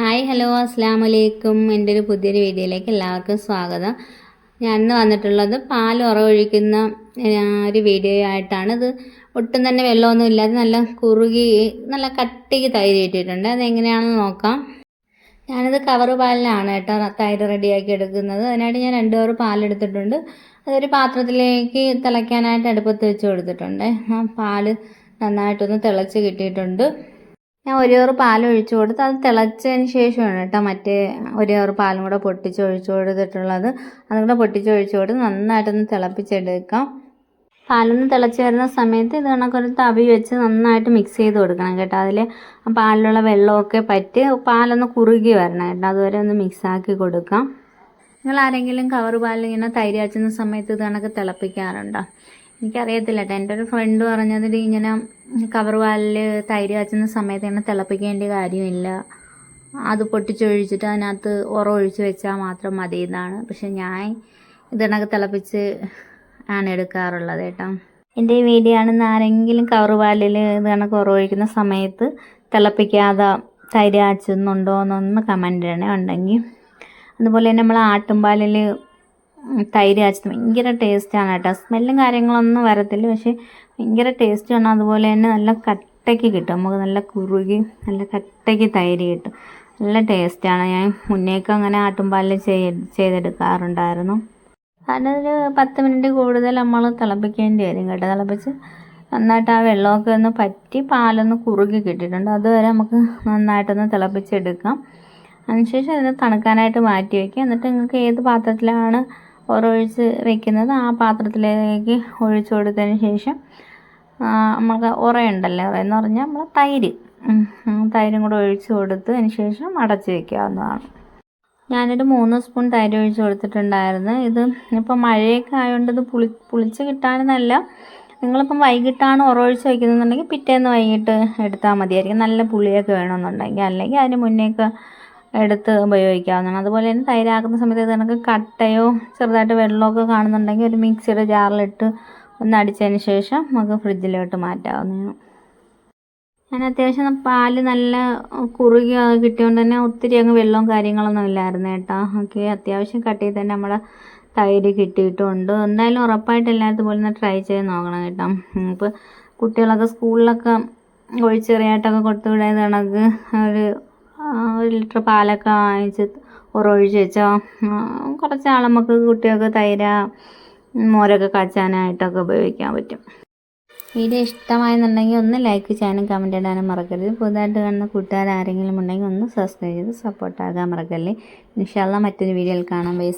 Hi hello അസ്സാം വലൈക്കും എന്റെ ഒരു പുതിയൊരു വീഡിയോയിലേക്ക് എല്ലാവർക്കും സ്വാഗതം. ഞാൻ ഇന്ന് വന്നിട്ടുള്ളത് പാൽ ഉറവൊഴിക്കുന്ന ഒരു വീഡിയോ ആയിട്ടാണ്. ഇത് ഒട്ടും തന്നെ വെള്ളമൊന്നും ഇല്ലാതെ നല്ല കുറുകി നല്ല കട്ടിക്ക് തൈര് ഇട്ടിട്ടുണ്ട് അതെങ്ങനെയാണെന്ന് നോക്കാം. ഞാനിത് കവർ പാലിലാണ് കേട്ടോ തൈര് റെഡിയാക്കി എടുക്കുന്നത്. അതിനായിട്ട് ഞാൻ രണ്ട് കവർ പാലെടുത്തിട്ടുണ്ട്. അതൊരു പാത്രത്തിലേക്ക് തിളയ്ക്കാനായിട്ട് അടുപ്പത്ത് വെച്ച് കൊടുത്തിട്ടുണ്ട്. ആ പാൽ നന്നായിട്ടൊന്ന് തിളച്ച് കിട്ടിയിട്ടുണ്ട്. ഞാൻ ഒരു കവർ പാൽ ഒഴിച്ചു കൊടുത്ത് അത് തിളച്ചതിന് ശേഷമാണ് കേട്ടോ മറ്റേ ഒരു കവർ പാലും കൂടെ പൊട്ടിച്ച് ഒഴിച്ചു കൊടുത്തിട്ടുള്ളത്. അതും കൂടെ പൊട്ടിച്ച് ഒഴിച്ചു കൊടുത്ത് നന്നായിട്ടൊന്ന് തിളപ്പിച്ചെടുക്കാം. പാലൊന്ന് തിളച്ച് വരുന്ന സമയത്ത് ഇത് കണക്കൊരു തവി വെച്ച് നന്നായിട്ട് മിക്സ് ചെയ്ത് കൊടുക്കണം കേട്ടോ. അതിൽ പാലിലുള്ള വെള്ളമൊക്കെ പറ്റി പാലൊന്ന് കുറുകി വരണം കേട്ടോ. അതുവരെ ഒന്ന് മിക്സാക്കി കൊടുക്കാം. നിങ്ങൾ ആരെങ്കിലും കവർ പാലിൽ ഇങ്ങനെ തൈര് കാച്ചുന്ന സമയത്ത് ഇത് കണക്ക് തിളപ്പിക്കാറുണ്ടോ? എനിക്കറിയത്തില്ല കേട്ടോ. എന്റെ ഒരു ഫ്രണ്ട് പറഞ്ഞതിൽ ഇങ്ങനെ കവർ വാലിൽ തൈര് കാച്ചുന്ന സമയത്ത് ഇങ്ങനെ തിളപ്പിക്കേണ്ട കാര്യമില്ല. അത് പൊട്ടിച്ചൊഴിച്ചിട്ട് അതിനകത്ത് ഉറ ഒഴിച്ച് വെച്ചാൽ മാത്രം മതി എന്നാണ് പക്ഷെ ഞാൻ ഇതിനൊക്കെ തിളപ്പിച്ച് ആണ് എടുക്കാറുള്ളത് കേട്ടോ. എന്റെ ഈ വീഡിയോ ആണെന്ന് ആരെങ്കിലും കവർ പാലിൽ ഇത് കണക്ക് ഉറ ഒഴിക്കുന്ന സമയത്ത് തിളപ്പിക്കാതെ തൈര് കാച്ചുന്നുണ്ടോ എന്നൊന്ന് കമന്റ് ചെയ്യണേ ഉണ്ടെങ്കിൽ. അതുപോലെ തന്നെ നമ്മൾ ആട്ടുംപാലിൽ തൈര് കാച്ചത്. ഭയങ്കര ടേസ്റ്റാണ് കേട്ടോ. സ്മെല്ലും കാര്യങ്ങളൊന്നും വരത്തില്ല. പക്ഷേ ഭയങ്കര ടേസ്റ്റാണ് അതുപോലെ തന്നെ നല്ല കട്ടയ്ക്ക് കിട്ടും. നമുക്ക് നല്ല കുറുകി നല്ല കട്ടയ്ക്ക് തൈര് കിട്ടും. നല്ല ടേസ്റ്റാണ് ഞാൻ മുന്നേക്ക് അങ്ങനെ ആട്ടുംപാലിൽ ചെയ് ചെയ്തെടുക്കാറുണ്ടായിരുന്നു. അതിനൊരു പത്ത് മിനിറ്റ് കൂടുതൽ നമ്മൾ തിളപ്പിക്കേണ്ടി വരും കേട്ടോ. തിളപ്പിച്ച് നന്നായിട്ട് ആ വെള്ളമൊക്കെ ഒന്ന് പറ്റി പാലൊന്ന് കുറുകി കിട്ടിയിട്ടുണ്ട്. അതുവരെ നമുക്ക് നന്നായിട്ടൊന്ന് തിളപ്പിച്ചെടുക്കാം. അതിനുശേഷം അതിനെ തണുക്കാനായിട്ട് മാറ്റി വയ്ക്കുക എന്നിട്ട് നിങ്ങൾക്ക് ഏത് പാത്രത്തിലാണ് ഉറൊഴിച്ച് വെക്കുന്നത് ആ പാത്രത്തിലേക്ക് ഒഴിച്ചു കൊടുത്തതിന് ശേഷം നമുക്ക് ഉറയുണ്ടല്ലോ ഉറ എന്ന് പറഞ്ഞാൽ നമ്മൾ തൈര്. തൈരും കൂടെ ഒഴിച്ച് കൊടുത്തതിന് ശേഷം അടച്ച് വെക്കാവുന്നതാണ്. ഞാനൊരു മൂന്ന് സ്പൂൺ തൈര് ഒഴിച്ച് കൊടുത്തിട്ടുണ്ടായിരുന്നു. ഇത് ഇപ്പം മഴയൊക്കെ ആയതുകൊണ്ട് ഇത് പുളി പുളിച്ച് കിട്ടാനെന്നല്ല. നിങ്ങളിപ്പം വൈകിട്ടാണ് ഉറവൊഴിച്ച് വയ്ക്കുന്നതെന്നുണ്ടെങ്കിൽ പിറ്റേന്ന് വൈകിട്ട് എടുത്താൽ മതിയായിരിക്കും. നല്ല പുളിയൊക്കെ വേണമെന്നുണ്ടെങ്കിൽ. അല്ലെങ്കിൽ അതിന് മുന്നേയൊക്കെ എടുത്ത് ഉപയോഗിക്കാവുന്നതാണ്. അതുപോലെ തന്നെ തൈരാക്കുന്ന സമയത്ത് കണക്ക് കട്ടയോ ചെറുതായിട്ട് വെള്ളമൊക്കെ കാണുന്നുണ്ടെങ്കിൽ ഒരു മിക്സിയുടെ ജാറിലിട്ട് ഒന്ന് അടിച്ചതിന് ശേഷം നമുക്ക് ഫ്രിഡ്ജിലോട്ട് മാറ്റാവുന്നതാണ്. ഞാൻ അത്യാവശ്യം പാൽ നല്ല കുറുകി കിട്ടിയോണ്ട് തന്നെ ഒത്തിരി അങ്ങ് വെള്ളവും കാര്യങ്ങളൊന്നും ഇല്ലായിരുന്നു കേട്ടോ. ഓക്കെ അത്യാവശ്യം കട്ടിയിൽ തന്നെ നമ്മുടെ തൈര് കിട്ടിയിട്ടുണ്ട്. എന്തായാലും ഉറപ്പായിട്ട് എല്ലായിടത്തും പോലെ ഒന്ന് ട്രൈ ചെയ്ത് നോക്കണം കേട്ടോ. ഇപ്പോൾ കുട്ടികളൊക്കെ സ്കൂളിലൊക്കെ ഒഴിച്ചെറിയായിട്ടൊക്കെ കൊടുത്തു കണക്ക് ഒരു ഒരു ലിറ്റർ പാലൊക്കെ വാങ്ങിച്ച് ഉറൊഴിച്ച് വെച്ചാൽ കുറച്ച് നാൾ നമുക്ക് കുട്ടികൾക്ക് തൈര മോരൊക്കെ കാച്ചാനായിട്ടൊക്കെ ഉപയോഗിക്കാൻ പറ്റും. വീഡിയോ ഇഷ്ടമായെന്നുണ്ടെങ്കിൽ ഒന്ന് ലൈക്ക് ചെയ്യാനും കമന്റ് ഇടാനും മറക്കരുത്. പുതുതായിട്ട് കാണുന്ന കൂട്ടുകാർ ആരെങ്കിലും ഉണ്ടെങ്കിൽ ഒന്ന് സബ്സ്ക്രൈബ് ചെയ്ത് സപ്പോർട്ടാകാൻ മറക്കല്ലേ. ഇൻഷാല്ല മറ്റൊരു വീഡിയോയിൽ കാണാം. ബൈ